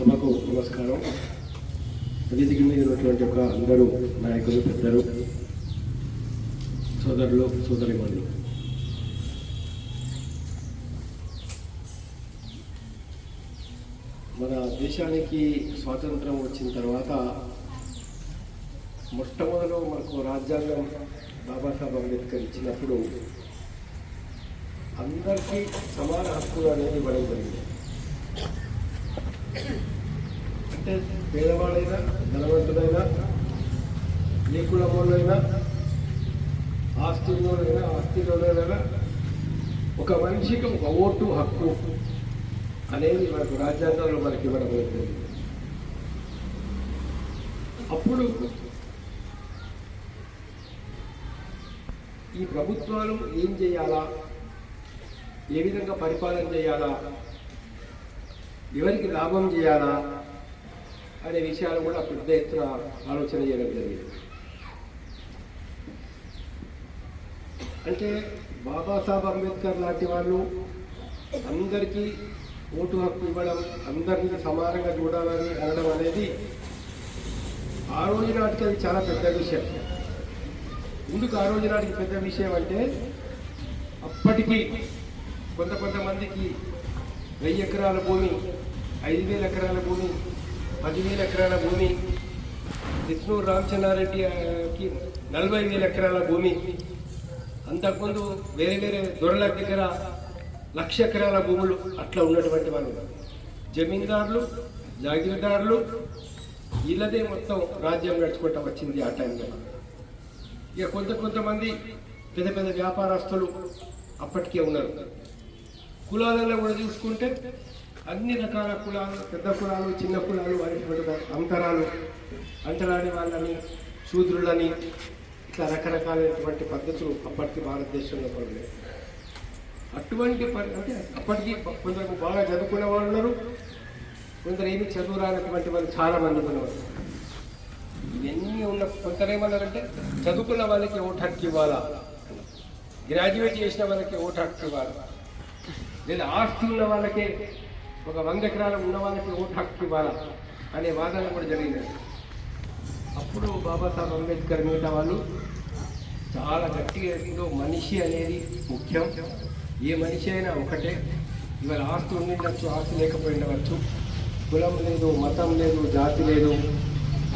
సభకు నమస్కారం. వేదిక మీద ఉన్నటువంటి ఒక అందరూ నాయకులు పెద్దలు సోదరులు సోదరిమణులు మన దేశానికి స్వాతంత్రం వచ్చిన తర్వాత మొట్టమొదలు మనకు రాజ్యాంగం బాబాసాహెబ్ అంబేద్కర్ ఇచ్చినప్పుడు అందరికీ సమాన హక్కులు అనేది ఇవ్వడం జరిగింది. అంటే పేదవాడైనా ధనవంతుడైనా ఏ కులమోడైనా ఆస్తిలోనైనా ఆస్తిలోనైనా ఒక మనిషికి ఒక ఓటు హక్కు అనేది మనకు రాజ్యాంగంలో మనకి ఇవ్వడం జరిగింది. అప్పుడు ఈ ప్రభుత్వాలు ఏం చేయాలా? ఏ విధంగా పరిపాలన చేయాలా? ఎవరికి లాభం చేయాలా? అనే విషయాలు కూడా పెద్ద ఎత్తున ఆలోచన చేయడం జరిగింది. అంటే బాబాసాహెబ్ అంబేద్కర్ లాంటి వాళ్ళు అందరికీ ఓటు హక్కు ఇవ్వడం అందరినీ సమానంగా చూడాలని అనడం అనేది ఆ రోజు నాటికి అది చాలా పెద్ద విషయం. ఎందుకు ఆ రోజు నాటికి పెద్ద విషయం అంటే అప్పటికి కొంత కొంతమందికి వెయ్యి ఎకరాల భూమి ఐదు వేల ఎకరాల భూమి పదివేల ఎకరాల భూమి. విష్ణు రామచంద్రారెడ్డికి నలభై వేల ఎకరాల భూమి. అంతకుముందు వేరే వేరే దొరల దగ్గర లక్ష ఎకరాల భూములు అట్లా ఉన్నటువంటి వాళ్ళు. జమీందారులు జాగీరదారులు వీళ్ళదే మొత్తం రాజ్యం నడుచుకుంటా వచ్చింది ఆ టైంలో. ఇక కొంత కొంతమంది పెద్ద పెద్ద వ్యాపారస్తులు అప్పటికే ఉన్నారు. కులాలలో కూడా చూసుకుంటే అన్ని రకాల కులాలు పెద్ద కులాలు చిన్న కులాలు అనేటువంటి అంతరాలు అంతరాని వాళ్ళని శూద్రులని ఇట్లా రకరకాలైనటువంటి పద్ధతులు అప్పటికి భారతదేశంలో కూడా అటువంటి అంటే అప్పటికి కొందరు బాగా చదువుకునే వాళ్ళు ఉన్నారు కొందరు ఏమి చదువు రానటువంటి వాళ్ళు చాలా మంది ఉన్నారు ఇవన్నీ ఉన్న కొందరేమన్నారంటే చదువుకున్న వాళ్ళకి ఓటు హక్కు ఇవ్వాలా? గ్రాడ్యుయేట్ చేసిన వాళ్ళకి ఓటు హక్కు ఇవ్వాలా? లేదా ఆస్తి ఉన్న వాళ్ళకే ఒక వంద ఎకరాలు ఉన్న వాళ్ళకి ఓటు హక్కు ఇవ్వాలా అనే వాదన కూడా జరిగింది. అప్పుడు బాబాసాహెబ్ అంబేద్కర్ మిగతా వాళ్ళు చాలా గట్టిగా ఏదో మనిషి అనేది ముఖ్యం. ఏ మనిషి అయినా ఒకటే. ఇవాళ ఆస్తి ఉండిండవచ్చు ఆస్తి లేకపోయిండవచ్చు కులం లేదు మతం లేదు జాతి లేదు.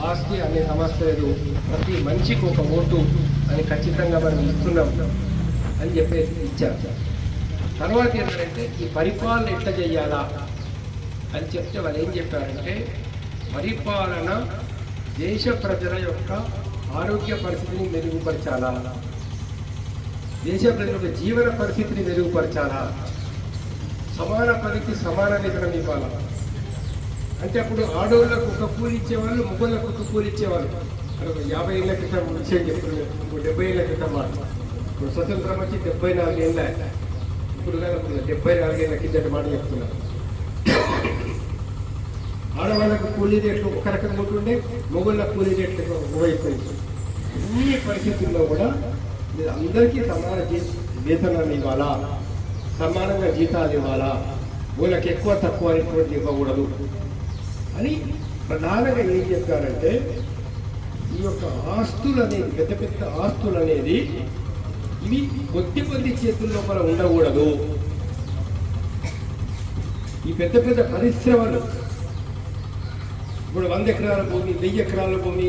ఆస్తి అనే సమస్య లేదు. ప్రతి మనిషికి ఒక ఓటు అని ఖచ్చితంగా మనం ఇస్తున్నాం అని చెప్పేసి ఇచ్చారు. తర్వాత ఏంటంటే ఈ పరిపాలన ఎట్లా చేయాలా? అని చెప్తే వాళ్ళు ఏం చెప్పారంటే పరిపాలన దేశ ప్రజల యొక్క ఆరోగ్య పరిస్థితిని మెరుగుపరచాలా? దేశ ప్రజల యొక్క జీవన పరిస్థితిని మెరుగుపరచాలా? సమాన పనికి సమాన వేతనం ఇవ్వాలా? అంటే అప్పుడు ఆడవాళ్ళకు ఒక కూలి ఇచ్చేవాళ్ళు మొగోళ్ళకు ఒక కూలి ఇచ్చేవాళ్ళు. అక్కడ ఒక యాభై ఏళ్ళ క్రితం విషయం చెప్తున్నారు ఇప్పుడు డెబ్బై ఏళ్ళ క్రితం వాళ్ళు ఇప్పుడు స్వతంత్రం వచ్చి డెబ్బై నాలుగేళ్ళ ఇప్పుడు కానీ డెబ్బై నాలుగేళ్ళ కిందటి మాట చెప్తున్నారు ఆడవాళ్ళకు కూలీ రేట్లు ఒక రకంగా ఉంటుండే మొగుళ్ళ కూలీ రేట్లు ఒకవైపు ఈ పరిస్థితుల్లో కూడా మీరు అందరికీ సమాన జీ- ఇవ్వాలా? సమానంగా జీతాలు ఇవ్వాలా? వాళ్ళకి ఎక్కువ తక్కువ అనేటువంటి ఇవ్వకూడదు. అని ప్రధానంగా ఏం చెప్పారంటే ఈ యొక్క ఆస్తులు అనేది పెద్ద పెద్ద ఆస్తులు అనేది ఇవి కొద్ది కొద్ది చేతుల్లో మనం ఉండకూడదు. ఈ పెద్ద పెద్ద పరిశ్రమలు ఇప్పుడు వంద ఎకరాల భూమి వెయ్యి ఎకరాల భూమి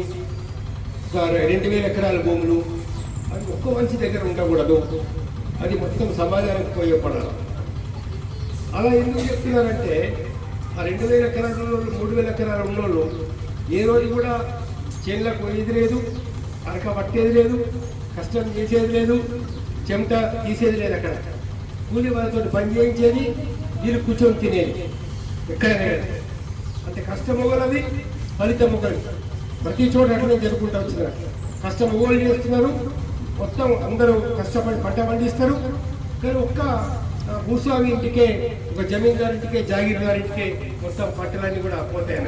రెండు వేల ఎకరాల భూములు. అది ఒక్క మంచి దగ్గర ఉండకూడదు. అది మొత్తం సమాజానికి ఉపయోగపడాలి. అలా ఎందుకు చెప్తున్నారంటే ఆ రెండు వేల ఎకరాల ఉన్నోళ్ళు మూడు వేల ఎకరాల ఉన్నోళ్ళు ఏ రోజు కూడా చేనులకు పోయేది లేదు అరక పట్టేది లేదు కష్టం చేసేది లేదు చెమట తీసేది లేదు అక్కడ. కూలి వాళ్ళతో పని చేయించేది వీళ్ళు కూర్చొని తినేది. ఎక్కడ లేదు. అంటే కష్టం ఒకరిది ఫలితం ఒకరి ప్రతి చోట అట్లనే జరుపుకుంటూ వచ్చినారు కష్టం ఒకరు చేస్తున్నారు మొత్తం అందరూ కష్టపడి పంట పండిస్తారు. కానీ ఒక్క భూస్వామి ఇంటికే ఒక జమీందార్ ఇంటికే జాగీర్దార్ ఇంటికే మొత్తం పంటలన్నీ కూడా పోతాయి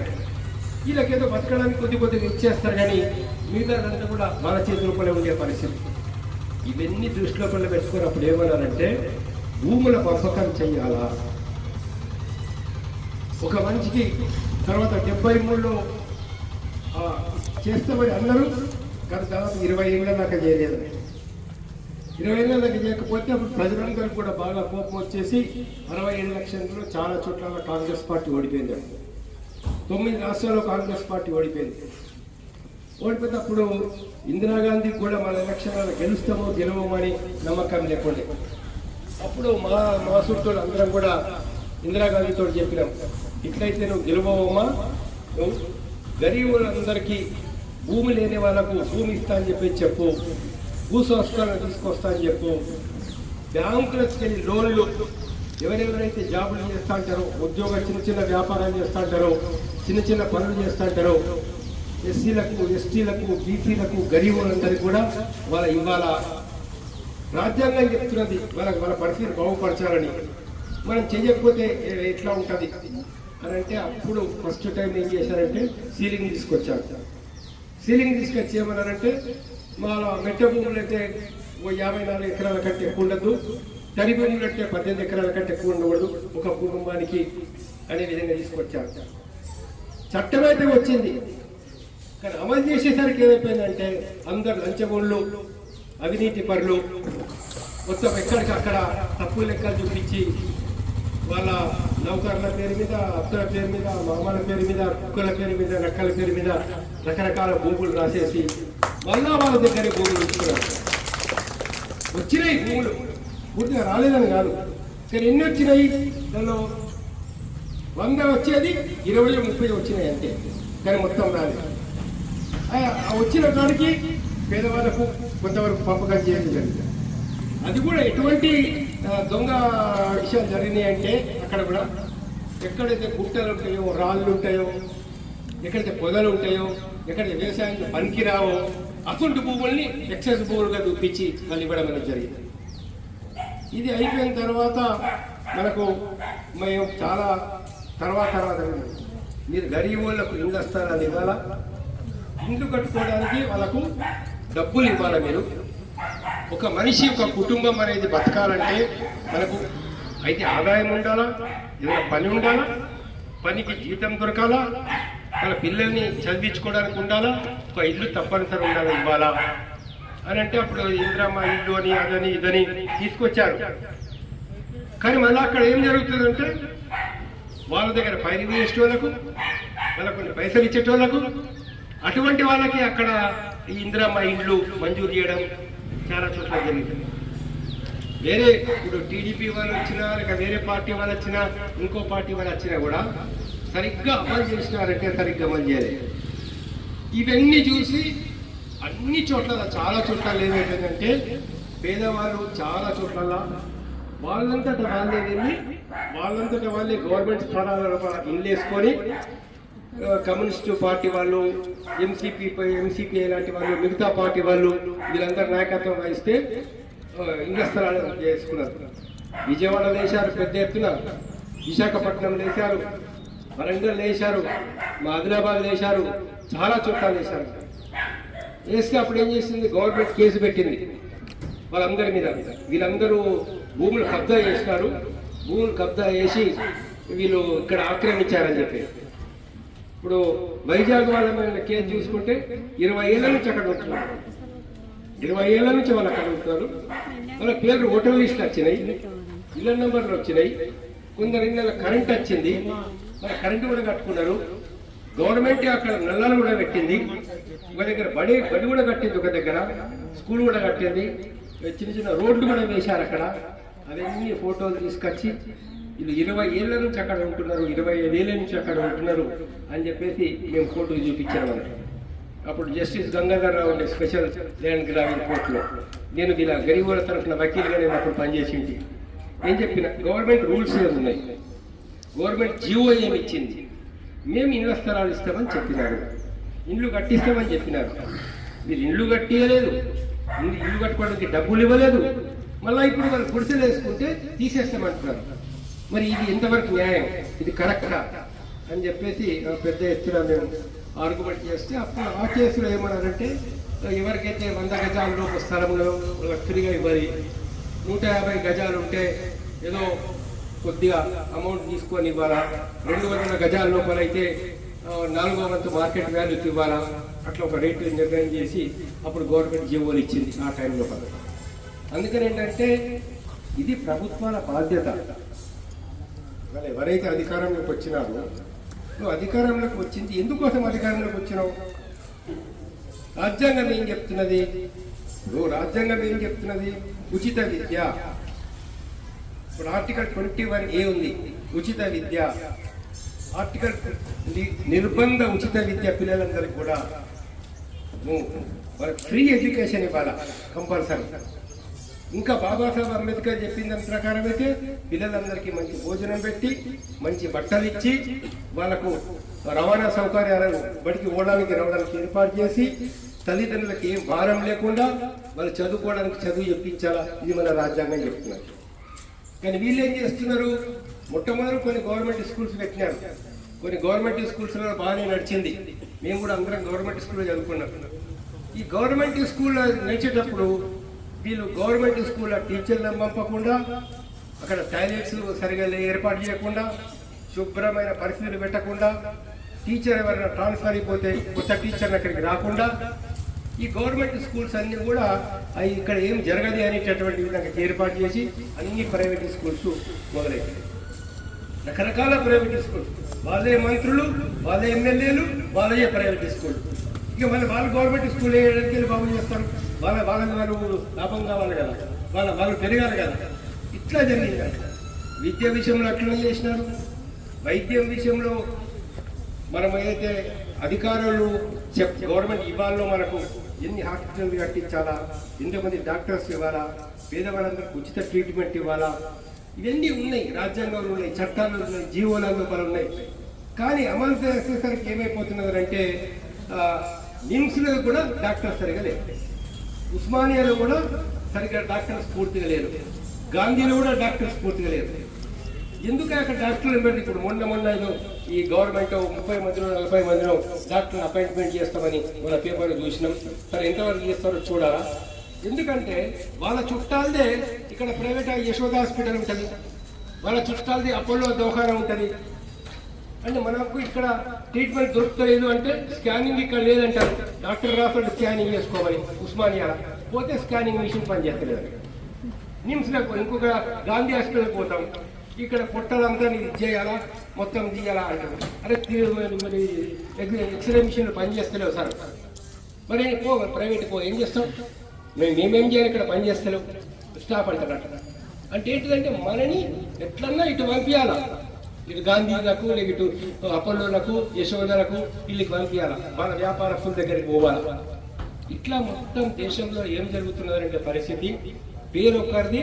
వీళ్ళకేదో బతకడానికి కొద్ది కొద్దిగా ఇచ్చేస్తారు కానీ మిగతాదంతా కూడా వాళ్ళ చేతి ఉండే పరిస్థితి. ఇవన్నీ దృష్టిలో పనులు పెట్టుకున్నప్పుడు ఏమన్నారంటే భూముల పంపకం చెయ్యాలా ఒక మనిషికి తర్వాత డెబ్బై మూడులో చేస్తే చేస్తామని అందరూ గత తర్వాత ఇరవై ఏళ్ళ దాకా చేయలేదు. ఇరవై ఏళ్ళ దాకా చేయకపోతే అప్పుడు ప్రజలందరూ కూడా బాగా కోపం వచ్చేసి అరవై ఏడు లక్షల్లో చాలా చోట్ల కాంగ్రెస్ పార్టీ ఓడిపోయింది. తొమ్మిది రాష్ట్రాల్లో కాంగ్రెస్ పార్టీ ఓడిపోయింది. ఓడిపోయినప్పుడు ఇందిరాగాంధీ కూడా మన ఎలక్షన్లలో గెలుస్తామో గెలవమని నమ్మకం లేకుండే. అప్పుడు మా మా చుట్టూ అందరం కూడా ఇందిరాగాంధీతో చెప్పినాం. ఇట్లయితే నువ్వు గెలవమ్మా నువ్వు గరీబులందరికీ భూమి లేని వాళ్ళకు భూమి ఇస్తా అని చెప్పి చెప్పు. భూ సంస్కరణ తీసుకొస్తా అని చెప్పు. బ్యాంకులకు వెళ్ళి లోన్లు ఎవరెవరైతే జాబులు చేస్తా అంటారో ఉద్యోగ చిన్న చిన్న వ్యాపారాలు చేస్తా అంటారో చిన్న చిన్న పనులు చేస్తా అంటారో ఎస్సీలకు ఎస్టీలకు బీసీలకు గరీబులందరికీ కూడా వాళ్ళ ఇవాళ రాజ్యాంగం చెప్తున్నది. వాళ్ళ వాళ్ళ పరిస్థితి బాగుపరచాలని మనం చేయకపోతే ఎట్లా ఉంటుంది? అని అంటే అప్పుడు ఫస్ట్ టైం ఏం చేశారంటే సీలింగ్ తీసుకొచ్చారు. సీలింగ్ తీసుకొచ్చి ఏమన్నారంటే మా మెట్ట భూములు అయితే ఓ యాభై నాలుగు ఎకరాల కంటే ఎక్కువ ఉండదు తడి భూములు అంటే పద్దెనిమిది ఎకరాల కంటే ఎక్కువ ఉండకూడదు. ఒక కుటుంబానికి అనే విధంగా తీసుకొచ్చారు. చట్టం అయితే వచ్చింది. కానీ అమలు చేసేసరికి ఏమైపోయిందంటే అందరు లంచగోళ్ళు అవినీతి పరులు మొత్తం ఎక్కడికక్కడ తప్పు లెక్కలు చూపించి వాళ్ళ నౌకర్ల పేరు మీద అత్తల పేరు మీద మామల పేరు మీద కుక్కల పేరు మీద రెక్కల పేరు మీద రకరకాల భూములు రాసేసి మళ్ళా వాళ్ళ దగ్గర భూములు ఉంచుకున్నారు వచ్చినాయి భూములు. పూర్తిగా రాలేదని కాదు. కానీ ఎన్ని వచ్చినాయి? దానిలో వంద వచ్చేది ఇరవై ముప్పై వచ్చినాయి అంతే. కానీ మొత్తం రాలేదు. వచ్చిన కాడికి పేదవాళ్ళకు కొంతవరకు పంపకం చేయడం జరిగింది. అది కూడా ఎటువంటి దొంగ విషయాలు జరిగినాయి అంటే అక్కడ కూడా ఎక్కడైతే గుట్టలు ఉంటాయో రాళ్ళు ఉంటాయో ఎక్కడైతే పొదలు ఉంటాయో ఎక్కడైతే వ్యవసాయానికి పనికిరావో అసలు భూముల్ని ఎక్సెస్ భూములుగా చూపించి మళ్ళీ ఇవ్వడం అనేది జరిగింది. ఇది అయిపోయిన తర్వాత మనకు మేము చాలా తర్వాత తర్వాత మీరు గరీబ్ వాళ్ళకు ఇల్లు వస్తారని ఇవ్వాలా? ఇండ్లు కట్టుకోవడానికి వాళ్ళకు డబ్బులు ఇవ్వాలి మీరు? ఒక మనిషి ఒక కుటుంబం అనేది బతకాలంటే మనకు అయితే ఆదాయం ఉండాలా? ఏదైనా పని ఉండాలా? పనికి జీతం దొరకాలా? మన పిల్లల్ని చదివించుకోవడానికి ఉండాలా? ఒక ఇల్లు తప్పనిసరి ఉండాలి ఇవ్వాలా? అని అంటే అప్పుడు ఇంద్రమ్మ ఇల్లు అని అదని ఇదని తీసుకొచ్చారు. కానీ మళ్ళీ అక్కడ ఏం జరుగుతుందంటే వాళ్ళ దగ్గర పైరు వేసేటోళ్ళకు వాళ్ళకు కొన్ని పైసలు ఇచ్చేటోళ్ళకు అటువంటి వాళ్ళకి అక్కడ ఈ ఇందిరమ్మ ఇండ్లు మంజూరు చేయడం చాలా చోట్ల జరిగింది వేరే ఇప్పుడు టీడీపీ వాళ్ళు వచ్చినా లేక వేరే పార్టీ వాళ్ళు వచ్చినా ఇంకో పార్టీ వాళ్ళు వచ్చినా కూడా సరిగ్గా అమలు చేసినారంటే సరిగ్గా అమలు చేయలేదు. ఇవన్నీ చూసి అన్ని చోట్ల చాలా చోట్ల ఏమైపోయిందంటే పేదవాళ్ళు చాలా చోట్ల వాళ్ళంతట వాళ్ళే వెళ్ళి వాళ్ళంతట వాళ్ళే గవర్నమెంట్ స్థానాలలో ఇల్లు వేసుకొని కమ్యూనిస్టు పార్టీ వాళ్ళు ఎంసీపీ ఎంసీపీ లాంటి వాళ్ళు మిగతా పార్టీ వాళ్ళు వీళ్ళందరూ నాయకత్వం వహిస్తే ఆ, స్థలాలు చేసుకున్నారు. విజయవాడ వేశారు పెద్ద ఎత్తున. విశాఖపట్నం లేచారు వరంగల్ లేచారు మా ఆదిలాబాద్ లేచారు చాలా చోట్ల వేశారు వేస్తే అప్పుడు ఏం చేసింది? గవర్నమెంట్ కేసు పెట్టింది. వాళ్ళందరి మీద. వీళ్ళందరూ భూములు కబ్జా చేసినారు. భూములు కబ్జా చేసి వీళ్ళు ఇక్కడ ఆక్రమించారని చెప్పి. ఇప్పుడు వైజాగ్ వాళ్ళ మీద కేసు చూసుకుంటే ఇరవై ఏళ్ళ నుంచి అక్కడ ఉంటున్నారు. ఇరవై ఏళ్ళ నుంచి వాళ్ళు అక్కడ ఉంటున్నారు. వాళ్ళ పేర్లు ఓటర్ లిస్టులు వచ్చినాయి. ఇళ్ళ నెంబర్లు వచ్చినాయి. కొందరు ఇళ్ళ కరెంట్ వచ్చింది. వాళ్ళ కరెంట్ కూడా కట్టుకున్నారు. గవర్నమెంట్ అక్కడ నల్లాలు కూడా పెట్టింది. ఒక దగ్గర బడి బడి కూడా కట్టింది ఒక దగ్గర. స్కూల్ కూడా కట్టింది. చిన్న చిన్న రోడ్లు కూడా వేశారు అక్కడ. అవన్నీ ఫోటోలు తీసుకొచ్చి వీళ్ళు ఇరవై ఏళ్ళ నుంచి అక్కడ ఉంటున్నారు ఇరవై ఐదేళ్ళ నుంచి అక్కడ ఉంటున్నారు అని చెప్పేసి మేము కోర్టుకు చూపించాము అప్పుడు జస్టిస్ గంగాధర్ రావు ఉండే స్పెషల్ ల్యాండ్ గ్రామీణ కోర్టులో నేను ఇలా గరీబుల తరఫున వకీల్గా నేను అప్పుడు పనిచేసింది ఏం చెప్పిన? గవర్నమెంట్ రూల్స్ ఏమి ఉన్నాయి. గవర్నమెంట్ జియో ఏమి ఇచ్చింది? మేము ఇళ్ళ స్థలాలు ఇస్తామని చెప్పినారు. ఇండ్లు కట్టిస్తామని చెప్పినారు. మీరు ఇండ్లు కట్టియలేదు. ఇల్లు ఇల్లు కట్టుకోవడానికి డబ్బులు ఇవ్వలేదు. మళ్ళీ ఇప్పుడు వాళ్ళు గుడిసెలు వేసుకుంటే తీసేస్తామంటున్నారు. మరి ఇది ఎంతవరకు న్యాయం? ఇది కరెక్టా? అని చెప్పేసి పెద్ద ఎత్తున మేము ఆర్గ్యుమెంట్ చేస్తే అప్పుడు ఆ కేసులో ఏమన్నారంటే ఎవరికైతే వంద గజాల ఒక స్థలంలో ఫ్రీగా ఇవ్వాలి. నూట యాభై గజాలు ఉంటే ఏదో కొద్దిగా అమౌంట్ తీసుకొని ఇవ్వాలా? రెండు వందల గజాల లోపల అయితే నాలుగో వంతు మార్కెట్ వాల్యూకి ఇవ్వాలా? అట్లా ఒక రేటు నిర్ణయం చేసి అప్పుడు గవర్నమెంట్ జీవోలు ఇచ్చింది ఆ టైంలో అందుకని ఏంటంటే ఇది ప్రభుత్వాల బాధ్యత. వాళ్ళు ఎవరైతే అధికారంలోకి వచ్చినారో నువ్వు అధికారంలోకి వచ్చింది. ఎందుకోసం అధికారంలోకి వచ్చినావు? రాజ్యాంగం ఏం చెప్తున్నది? నువ్వు రాజ్యాంగం ఏం చెప్తున్నది? ఉచిత విద్య. ఇప్పుడు ఆర్టికల్ ట్వంటీ వన్ ఏ ఉంది? ఉచిత విద్య. ఆర్టికల్ ని- నిర్బంధ ఉచిత విద్య పిల్లలందరికీ కూడా నువ్వు ఫ్రీ ఎడ్యుకేషన్ ఇవ్వాలా కంపల్సరీ. ఇంకా బాబాసాహెబ్ అంబేద్కర్ చెప్పిన దాని ప్రకారం అయితే పిల్లలందరికీ మంచి భోజనం పెట్టి మంచి బట్టలు ఇచ్చి వాళ్ళకు రవాణా సౌకర్యాలను బడికి పోవడానికి రావడానికి ఏర్పాటు చేసి తల్లిదండ్రులకు ఏం భారం లేకుండా వాళ్ళు చదువుకోవడానికి చదువు చెప్పించాలా? ఇది మన రాజ్యాంగం చెప్తున్నారు కానీ వీళ్ళు ఏం చేస్తున్నారు? మొట్టమొదటి కొన్ని గవర్నమెంట్ స్కూల్స్ పెట్టినారు. కొన్ని గవర్నమెంట్ స్కూల్స్లో బాగానే నడిచింది. మేము కూడా అందరం గవర్నమెంట్ స్కూల్లో చదువుకున్నాం. ఈ గవర్నమెంట్ స్కూల్లో నడిచేటప్పుడు వీళ్ళు గవర్నమెంట్ స్కూల్లో టీచర్లను పంపకుండా అక్కడ టాయిలెట్స్ సరిగా ఏర్పాటు చేయకుండా శుభ్రమైన పరిస్థితులు పెట్టకుండా టీచర్ ఎవరైనా ట్రాన్స్ఫర్ అయిపోతే కొత్త టీచర్ అక్కడికి రాకుండా ఈ గవర్నమెంట్ స్కూల్స్ అన్నీ కూడా అవి ఇక్కడ ఏం జరగదు అనేటటువంటి విధంగా ఏర్పాటు చేసి అన్ని ప్రైవేట్ స్కూల్స్ మొదలైపోయాయి రకరకాల ప్రైవేట్ స్కూల్స్. వాళ్ళే మంత్రులు వాళ్ళే ఎమ్మెల్యేలు వాళ్ళే ప్రైవేట్ స్కూల్. ఇక మళ్ళీ వాళ్ళు గవర్నమెంట్ స్కూల్ వేయడానికి వెళ్ళి బాగు చేస్తారు? వాళ్ళ వాళ్ళ వాళ్ళు లాభం కావాలి కదా. వాళ్ళ వాళ్ళు పెరగాలి కదా. ఇట్లా జరిగింది అట్లా. విద్య విషయంలో అట్లనే చేసినారు. వైద్యం విషయంలో మనం ఏదైతే అధికారులు చెప్ గవర్నమెంట్ ఇవ్వాలో మనకు ఎన్ని హాస్పిటల్ కట్టించాలా ఎంతమంది డాక్టర్స్ ఇవ్వాలా పేదవాళ్ళందరికీ ఉచిత ట్రీట్మెంట్ ఇవ్వాలా ఇవన్నీ ఉన్నాయి. రాజ్యాంగంలో ఉన్నాయి చట్టాలు ఉన్నాయి జీవోలలో పలు ఉన్నాయి. కానీ అమలు చేసేసరికి ఏమైపోతున్నదంటే నిమ్స్లో కూడా డాక్టర్ సరిగా లేదు ఉస్మానియాలో కూడా సరిగ్గా డాక్టర్స్ పూర్తిగా లేరు. గాంధీలో కూడా డాక్టర్స్ పూర్తిగా లేరు. ఎందుకు అక్కడ డాక్టర్లు పెట్టి ఇప్పుడు మొన్న మొన్న ఏదో ఈ గవర్నమెంట్ ముప్పై మందిలో నలభై మందిలో డాక్టర్ అపాయింట్మెంట్ చేస్తామని మన పేపర్ చూసినాం. సరే ఎంతవరకు చేస్తారో చూడాలా? ఎందుకంటే వాళ్ళ చుట్టాలదే ఇక్కడ ప్రైవేట్ యశోద హాస్పిటల్ ఉంటుంది. వాళ్ళ చుట్టాలది అపోలో దోహారం ఉంటుంది. అంటే మనకు ఇక్కడ ట్రీట్మెంట్ దొరుకుతలేదు అంటే స్కానింగ్ ఇక్కడ లేదంటారు. డాక్టర్ రాస్తాడు స్కానింగ్ చేసుకోమని ఉస్మానియా పోతే స్కానింగ్ మిషన్ పనిచేస్తలేదు నిమ్స్లకు ఇంకొక గాంధీ హాస్పిటల్కి పోతాం. ఇక్కడ పొట్టాలంతా ఇది చేయాలా మొత్తం తీయాలా అంటారు. అరే మరి- ఎక్స్రే మిషన్లు పనిచేస్తలేవు సార్. మరి పో ప్రైవేట్ పో ఏం చేస్తాం? మేము మేమేం చేయాలి ఇక్కడ పనిచేస్తలేవు స్టాఫ్ అంటారు అంటే ఏంటిదంటే మనని ఎట్లన్నా ఇటు పంపించాలా ఇటు గాంధీలకు లేక ఇటు అపోలోలకు యశోదలకు వీళ్ళకి పంపించాలా? వాళ్ళ వ్యాపారస్తుల దగ్గరికి పోవాలి? ఇట్లా మొత్తం దేశంలో ఏం జరుగుతున్నదంటే పరిస్థితి? పేరు ఒక్కరిది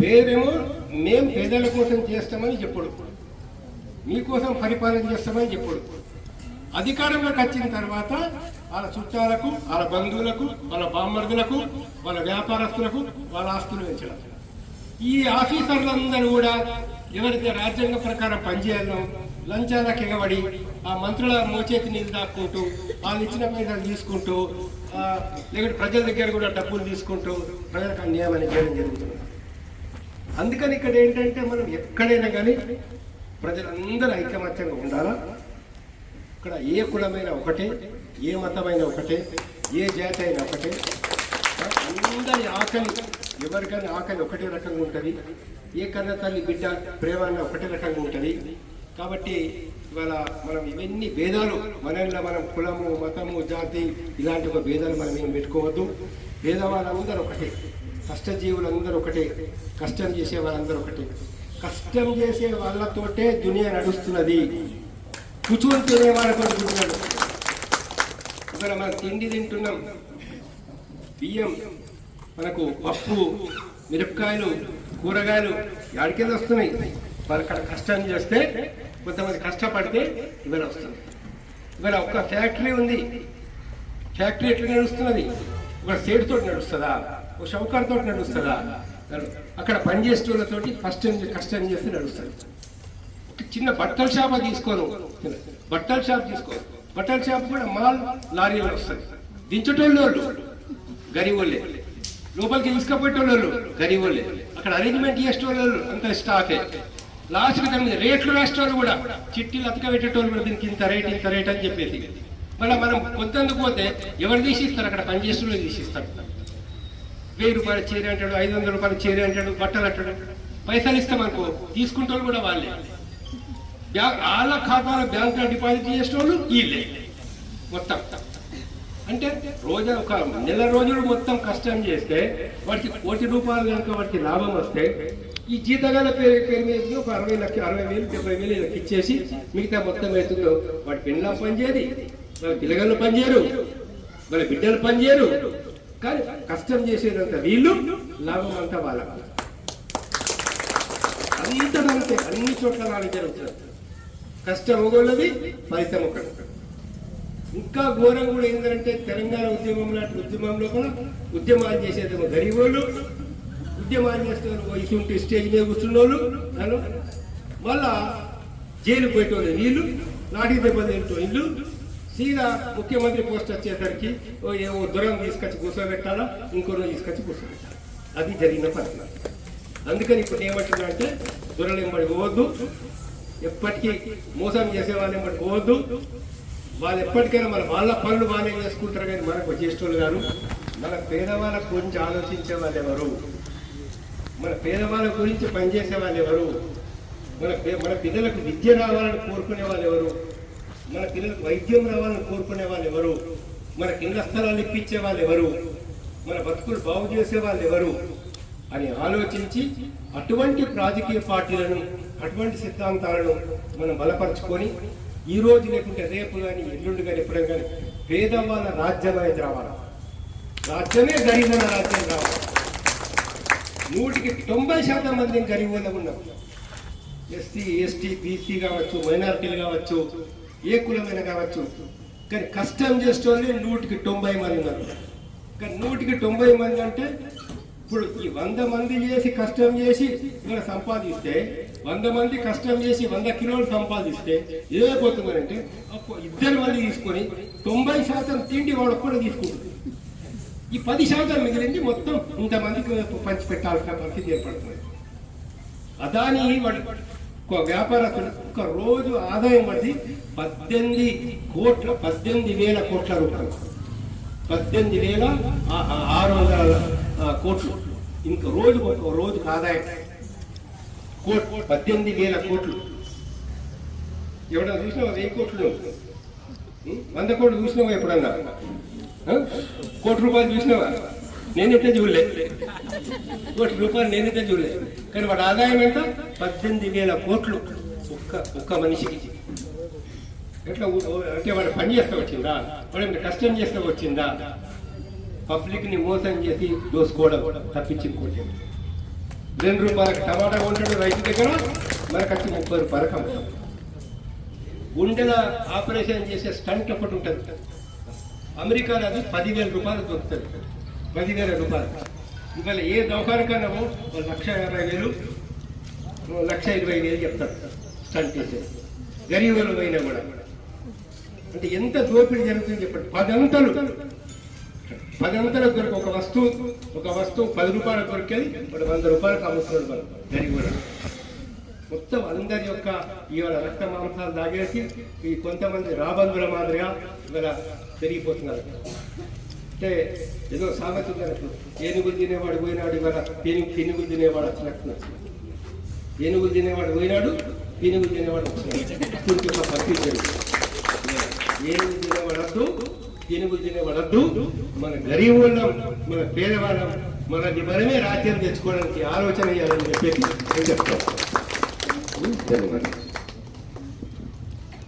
పేరేమో మేం పేదల కోసం చేస్తామని చెప్పుడు. మీకోసం పరిపాలన చేస్తామని చెప్పుడు. అధికారంలోకి వచ్చిన తర్వాత వాళ్ళ చుట్టాలకు వాళ్ళ బంధువులకు వాళ్ళ బామ్మర్దులకు వాళ్ళ వ్యాపారస్తులకు వాళ్ళ ఆస్తులు పెంచడం. ఈ ఆఫీసర్లందరూ కూడా ఎవరైతే రాజ్యాంగ ప్రకారం పనిచేయాలో లంచాలకు ఎగబడి ఆ మంత్రుల మోచేతి నీళ్ళు దాక్కుంటూ వాళ్ళు ఇచ్చిన పైసలు తీసుకుంటూ లేకుంటే ప్రజల దగ్గర కూడా డబ్బులు తీసుకుంటూ ప్రజలకు అన్యాయం చేయడం జరుగుతుంది. అందుకని ఇక్కడ ఏంటంటే మనం ఎక్కడైనా కానీ ప్రజలందరూ ఐకమత్యంగా ఉండాలా? ఇక్కడ ఏ కులమైన ఒకటే ఏ మతమైన ఒకటే ఏ జాతి అయినా ఒకటే. అందరి ఆకలి ఎవరికైనా ఆకలి ఒకటే రకంగా ఉంటుంది ఏ కన్న తల్లి బిడ్డ ప్రేమ అన్న ఒకటే రకంగా ఉంటుంది. కాబట్టి ఇవాళ మనం ఇవన్నీ భేదాలు మనలో మనం కులము మతము జాతి ఇలాంటి ఒక భేదాలు మనం ఏం పెట్టుకోవద్దు. భేదవాళ్ళందరూ ఒకటే కష్టజీవులందరూ ఒకటే కష్టం చేసే వాళ్ళందరూ ఒకటే. కష్టం చేసే వాళ్ళతోటే దునియా నడుస్తున్నది. కూర్చొని తినే వాళ్ళతో ఇవాళ మనం తిండి తింటున్నాం. బియ్యం మనకు పప్పు మిరపకాయలు కూరగాయలు ఎక్కడికి వస్తున్నాయి. వాళ్ళు అక్కడ కష్టం చేస్తే కొంతమంది కష్టపడితే ఇవాళ వస్తుంది ఇవాళ ఒక్క ఫ్యాక్టరీ ఉంది. ఫ్యాక్టరీ ఎట్లా నడుస్తున్నది? ఒక సేటు తోటి నడుస్తుందా? ఒక షౌకర్ తోటి నడుస్తుందా? అక్కడ పనిచేసే వాళ్ళతోటి ఫస్ట్ కష్టం చేస్తే నడుస్తుంది. ఒక చిన్న బట్టల షాప్ తీసుకోను. బట్టల షాప్ తీసుకో. బట్టల షాప్ కూడా మాల్ లారీలో వస్తుంది. దించటోళ్ళు వాళ్ళు గరీబోళ్ళే. లోపలికి తీసుకుపోయేటోళ్ళు గరీబోళ్ళే అక్కడ అరేంజ్మెంట్ చేసేటోళ్ళు అంత స్టాఫే లాస్ట్ దాని రేట్లు రాష్ట్రాలు కూడా. చిట్టీలు అతక పెట్టేటోళ్ళు కూడా దీనికి ఇంత రేట్ ఇంత రేట్ అని చెప్పేసి. మళ్ళీ మనం కొంతందుకు పోతే ఎవరు తీసిస్తారు? అక్కడ పనిచేసిన తీసిస్తారు. వెయ్యి రూపాయలు చీర అంటాడు ఐదు వందల రూపాయలు చీర అంటాడు బట్టలు అంటాడు. పైసలు ఇస్తామనుకో తీసుకుంటారు కూడా వాళ్ళే. బ్యాంక్ వాళ్ళ ఖాతాలో బ్యాంకులో డిపాజిట్ చేసిన వాళ్ళు వీళ్ళే. మొత్తం. అంటే రోజు ఒక నెల రోజులు మొత్తం కష్టం చేస్తే వాడికి కోటి రూపాయలు కనుక వాడికి లాభం వస్తే ఈ జీతగాల పేరు పేరు మీద ఒక అరవై లక్ష అరవై వేలు డెబ్బై వేలు ఇలా ఇచ్చేసి మిగతా మొత్తం అవుతుందో వాడి పిల్లలు పనిచేయదు వాళ్ళ పిల్లగాళ్ళు పనిచేయరు వాళ్ళ బిడ్డలు పనిచేయరు కానీ కష్టం చేసేదంతా వీళ్ళు లాభం అంతా వాళ్ళ అంతే అన్ని చోట్ల నాలుగు జరుగుతుంది కష్టం ఒకళ్ళది ఫలితం ఒకటి ఇంకా ఘోరం కూడా ఏంటంటే తెలంగాణ ఉద్యమం లాంటి ఉద్యమంలో కూడా ఉద్యమాలు చేసేదేమో గరీబోళ్ళు ఉద్యమాలు చేస్తున్నారు ఇటువంటి స్టేజ్ మీద కూర్చున్నోళ్ళు వాళ్ళు మళ్ళా జైలు పోయేటోళ్ళు వీళ్ళు నాటి దెబ్బలు తింటూ ఇల్లు సీదా ముఖ్యమంత్రి పోస్ట్ వచ్చేసరికి ఓ ఏవో దూరం తీసుకొచ్చి కూర్చోబెట్టాలా ఇంకొన్ని తీసుకొచ్చి కూర్చోబెట్టాలి? అది జరిగిన పరిస్థితి. అందుకని ఇప్పుడు ఏమంటున్నా అంటే దొరలు ఎంబడి పోవద్దు. ఎప్పటికీ మోసం చేసే వాళ్ళు ఎంబడి పోవద్దు. వాళ్ళు ఎప్పటికైనా మన వాళ్ళ పనులు బాగానే చేసుకుంటారు కానీ మనకు జ్యేష్ఠులు గారు మన పేదవాళ్ళ గురించి ఆలోచించే వాళ్ళు ఎవరు? మన పేదవాళ్ళ గురించి పనిచేసే వాళ్ళు ఎవరు? మన పే- మన పిల్లలకు విద్య రావాలని కోరుకునే వాళ్ళు ఎవరు? మన పిల్లలకు వైద్యం రావాలని కోరుకునే వాళ్ళు ఎవరు? మన కింద స్థలాలు ఇప్పించే వాళ్ళు ఎవరు? మన బతుకులు బాగు చేసే వాళ్ళు ఎవరు? అని ఆలోచించి అటువంటి రాజకీయ పార్టీలను అటువంటి సిద్ధాంతాలను మనం బలపరుచుకొని ఈ రోజు లేకుంటే రేపు కానీ ఎల్లుండి కానీ ఎప్పుడైనా కానీ పేదవాళ్ళ రాజ్యం అనేది రావాలి. రాజ్యమే గరీబుల రాజ్యం రావాలి నూటికి తొంభై శాతం మంది గరీబులు ఉన్నారు. ఎస్సీ ఎస్టీ బీసీ కావచ్చు మైనారిటీలు కావచ్చు ఏ కులమైన కావచ్చు. కానీ కష్టం చేసేవాళ్ళే నూటికి తొంభై మంది ఉన్నారు. కానీ నూటికి తొంభై మంది అంటే ఇప్పుడు ఈ వంద మంది చేసి కష్టం చేసి మనం సంపాదిస్తే వంద మంది కష్టం చేసి వంద కిలోలు సంపాదిస్తే ఏమైపోతున్నారంటే ఇద్దరు మంది తీసుకొని తొంభై శాతం తిండి వాడు కూడా తీసుకుంటుంది ఈ పది శాతం మిగిలింది మొత్తం ఇంతమందికి పంచి పెట్టాల్సిన పరిస్థితి ఏర్పడుతుంది. అదాని వాడు ఒక వ్యాపారస్తుడు ఒక రోజు ఆదాయం పడి పద్దెనిమిది కోట్ల పద్దెనిమిది వేల కోట్ల రూపాయలు. పద్దెనిమిది వేల ఆరు వందల కోట్లు. ఇంకా రోజు ఒక రోజుకు ఆదాయం కోట్ పద్దెనిమిది వేల కోట్లు. ఎవడన్నా చూసినావా? వెయ్యి కోట్లు. వంద కోట్లు చూసినావా ఎప్పుడన్నా? కోటి రూపాయలు చూసినావా? నేనైతే చూడలే. కోటి రూపాయలు నేనైతే చూడలే. కానీ వాడి ఆదాయం ఎంత? పద్దెనిమిది వేల కోట్లు. ఒక్క ఒక్క మనిషికి. ఎట్లా అంటే వాడు పని చేస్తా వచ్చిందా? వాడు కష్టం చేస్తా వచ్చిందా? పబ్లిక్ని మోసం చేసి దోసుకోవడం తప్పించింది రెండు రూపాయలకు టమాటా కొంటాడు రైతు దగ్గర మనకు వచ్చి ముప్పై రూపాయలకు అమ్ముతాం గుండెల ఆపరేషన్ చేసే స్టంట్ ఒకటి ఉంటుంది. అమెరికాలో అది పదివేల రూపాయలు దొరుకుతుంది. పదివేల రూపాయలు. ఇవాళ ఏ దౌకానికన్నామో పో, లక్ష యాభై వేలు లక్ష ఇరవై వేలు చెప్తారు స్టంట్ చేసే. గరీబులు పోయినా కూడా. అంటే ఎంత దోపిడీ జరుగుతుంది చెప్పండి. పదంతలు పది పదంతలు దొరికి ఒక వస్తువు ఒక వస్తువు పది రూపాయలకు దొరికేది వాడు వంద రూపాయలకు అమ్ముతున్నాడు మనం కూడా. మొత్తం అందరి యొక్క ఇవాళ రక్త మాంసాలు దాగేసి ఈ కొంతమంది రాబందుల మాదిరిగా ఇవాళ పెరిగిపోతున్నారు. అంటే ఏదో సామెత ఉంది ఏనుగులు తినేవాడు పోయినాడు ఇవాళ పెను పెనుగులు తినేవాడు వచ్చినట్టు ఏనుగులు తినేవాడు పోయినాడు పెనుగులు తినేవాడు వచ్చినాడు ఏనుగులు తినేవాడు పరిస్థితి జరిగింది. ఏనుగులు తినేవాడద్దు ఏనుగులు తినేవాడద్దు మన గరీబుళ్ళం మన పేదవాళ్ళం మనది మనమే రాజ్యం తెచ్చుకోవడానికి ఆలోచన చేయాలని చెప్పేసి నేను చెప్తాను ధన్యవాదాలు